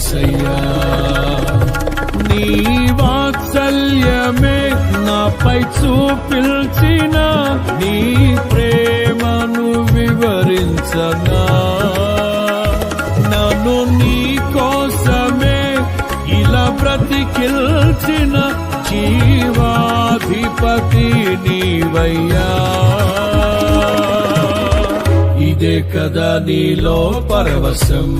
తేజుడాయేసయ్యా నీ వాత్సల్యమే నాపై చూపిల్చిన నీ ప్రేమను వివరించనా. నన్ను నీ కోసమే ఇలా బ్రతికిల్చిన జీవాధిపతి నీవయ్యా. ఇదే కదా నీలో పరవశం.